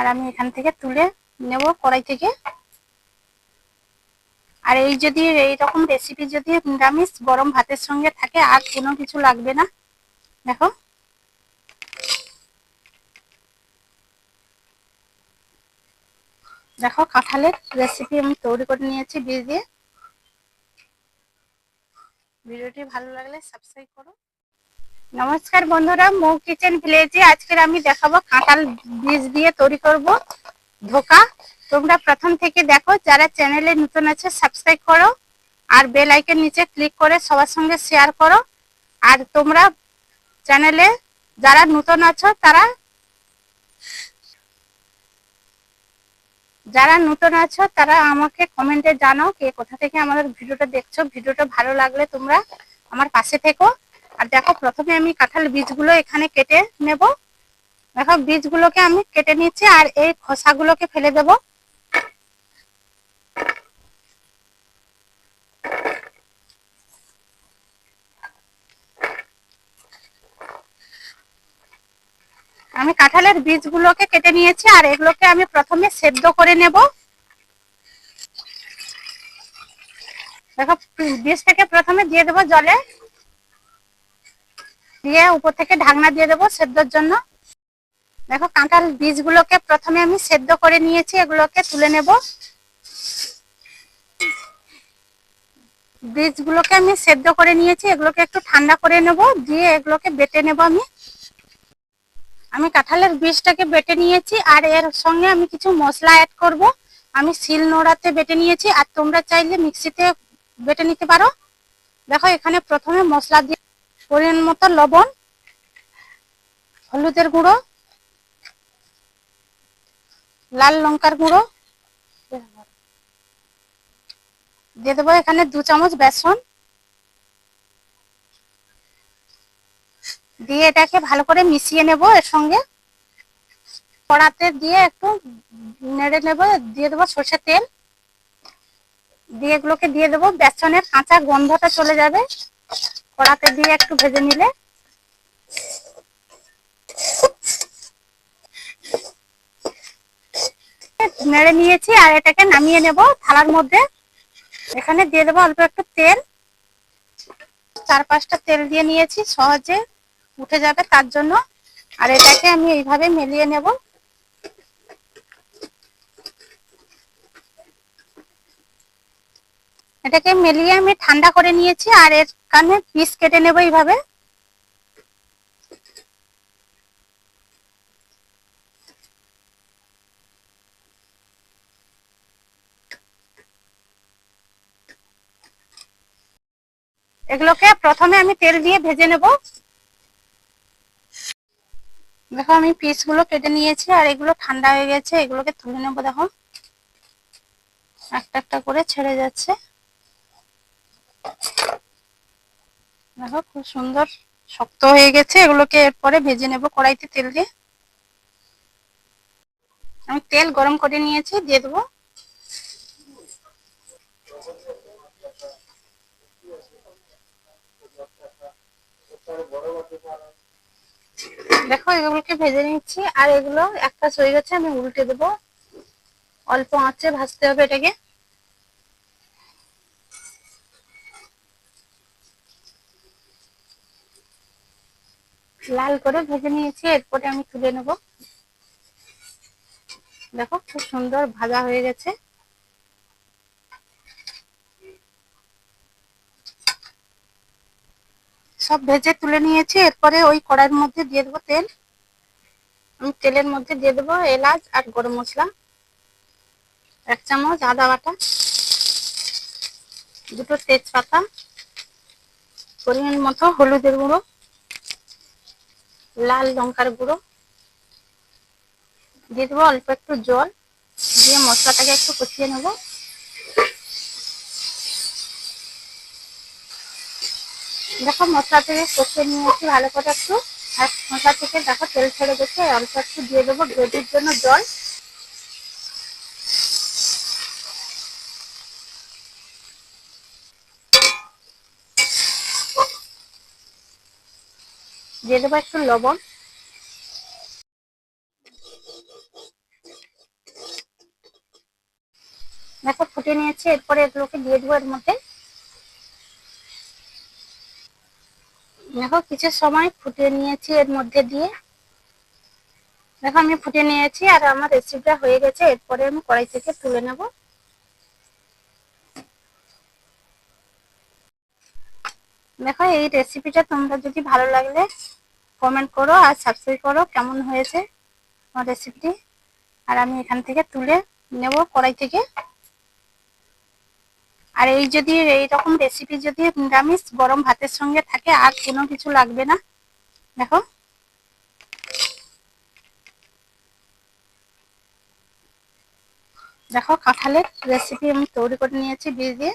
আর আমি এখান থেকে তুলে নেব কড়াই থেকে। আর এই যদি এইরকম রেসিপি যদি নিরামিষ গরম ভাতের সঙ্গে থাকে, আর কোনো কিছু লাগবে না। দেখো। দেখো, কাঁঠালের রেসিপি আমি তৈরি করে নিয়েছি বীজ দিয়ে। ভিডিওটি ভালো লাগলে সাবস্ক্রাইব করো। নমস্কার বন্ধুরা, মৌ কিচেন ভিলেজে আজকের আমি দেখাবো কাঁঠাল বীজ দিয়ে তৈরি করব ধোকা। তোমরা প্রথম থেকে দেখো, যারা চ্যানেলে নতুন আছে সাবস্ক্রাইব করো আর বেল আইকন নিচে ক্লিক করে সবার সঙ্গে শেয়ার করো। আর তোমরা চ্যানেলে যারা নতুন আছো, তারা যারা নতুন আছো, তারা আমাকে কমেন্টে জানাও কে কোথা থেকে আমাদের ভিডিওটা দেখছ। ভিডিওটা ভালো লাগলে তোমরা আমার পাশে থেকো। আর দেখো প্রথমে আমি কাঁঠাল বীজগুলো এখানে কেটে নেব। দেখো বীজগুলোকে আমি কেটে নিচ্ছি আর এই খোসাগুলোকে ফেলে দেব। আমি কাঁঠালের বীজগুলোকে কেটে নিয়েছি আর এগুলোকে আমি প্রথমে সেদ্ধ করে নেব। দেখো বীজটাকে প্রথমে দিয়ে দেবো জলে। দিয়ে উপর থেকে ঢাকনা দিয়ে দেবো সেদ্ধর জন্য। দেখো কাঁঠাল বীজগুলোকে প্রথমে আমি সেদ্ধ করে নিয়েছি, এগুলোকে তুলে নেব। বীজগুলোকে আমি সেদ্ধ করে নিয়েছি, এগুলোকে একটু ঠান্ডা করে নেব, দিয়ে এগুলোকে বেটে নেব আমি। আমি কাঁঠালের বীজটাকে বেটে নিয়েছি, আর এর সঙ্গে আমি কিছু মশলা অ্যাড করব। আমি শিল নোড়াতে বেটে নিয়েছি, আর তোমরা চাইলে মিক্সিতে বেটে নিতে পারো। দেখো এখানে প্রথমে মশলা দিয়ে পরিমাণ মতো লবণ, হলুদের গুঁড়ো, লাল লঙ্কার গুঁড়ো, দিয়ে দেবো এখানে দু চামচ বেসন। দিয়ে এটাকে ভালো করে মিশিয়ে নেব এর সঙ্গে। কড়াতে দিয়ে একটু নেড়ে নেব, দিয়ে দেবো সর্ষের তেল। দিয়ে এগুলোকে দিয়ে দেবো, বেসনের কাঁচা গন্ধটা চলে যাবে। কড়াতে দিয়ে একটু ভেজে নিলে। নেড়ে নিয়েছি আর এটাকে নামিয়ে নেব থালার মধ্যে। এখানে দিয়ে দেবো অল্প একটু তেল। চার পাঁচটা তেল দিয়ে নিয়েছি সহজে। উঠে যাবে তার জন্য। আর এটাকে আমি এইভাবে মেলিয়ে নেব। এটাকে মেলিয়ে আমি ঠান্ডা করে নিয়েছি আর এর কানে পিস কেটে নেব এইভাবে। এগুলোকে প্রথমে আমি তেল দিয়ে ভেজে নেব। দেখো আমি পিসগুলো কেটে নিয়েছি আর এগুলো ঠান্ডা হয়ে গেছে, এগুলোকে তুলে নেব দেখো। একটা একটা করে ছেড়ে যাচ্ছে। দেখো, খুব সুন্দর, শক্ত হয়ে গেছে। এগুলোকে এরপরে ভেজে নেব কড়াইতে তেল দিয়ে। আমি তেল গরম করে নিয়েছি, দিয়ে দেবো। দেখো, এগুলোকে ভেজে নিচ্ছি। আর এগুলো, একটা হয়ে গেছে, আমি উল্টে দেবো। অল্প আঁচে ভাজতে হবে এটাকে। লাল করে ভেজে নিয়েছি, এরপরে আমি তুলে নেব। দেখো, খুব সুন্দর ভাজা হয়ে গেছে। সব ভেজে তুলে নিয়েছি, এরপরে ওই কড়াইয়ের মধ্যে দিয়ে দেবো তেল। আমি তেলের মধ্যে দিয়ে দেবো এলাচ আর গরম মশলা। এক চামচ আদা বাটা, দুটো তেজপাতা, পরিমাণ মতো হলুদের গুঁড়ো। লাল লঙ্কার গুঁড়ো। দিয়ে দেবো অল্প একটু জল। দিয়ে মশলাটাকে একটু কষিয়ে নেব। দেখো মশলা থেকে কষিয়ে নিয়েছি ভালো করে একটু। আর মশলা থেকে দেখো তেল ছেড়ে গেছে, অল্প একটু দিয়ে দেবো গ্রেভির জন্য জল। দিয়ে দেবো একটু লবণ। দেখো ফুটে নিয়েছে, এরপরে এগুলোকে দিয়ে দেবো এর মধ্যে। দেখো কিছু সময় ফুটে নিয়েছি এর মধ্যে দিয়ে। দেখো আমি ফুটে নিয়েছি আর আমার রেসিপিটা হয়ে গেছে, এরপরে আমি কড়াই থেকে তুলে নেব। দেখো, এই রেসিপিটা তোমরা যদি ভালো লাগলে কমেন্ট করো আর সাবস্ক্রাইব করো, কেমন হয়েছে আমার রেসিপিটি আর আমি এখান থেকে তুলে নেব কড়াই থেকে। আর এই যদি, এই রকম রেসিপি যদি নিরামিষ গরম ভাতের সঙ্গে থাকে, আর কোনো কিছু লাগবে না। দেখো। দেখো, কাঁঠালের রেসিপি আমি তৈরি করে নিয়েছি বীজ দিয়ে।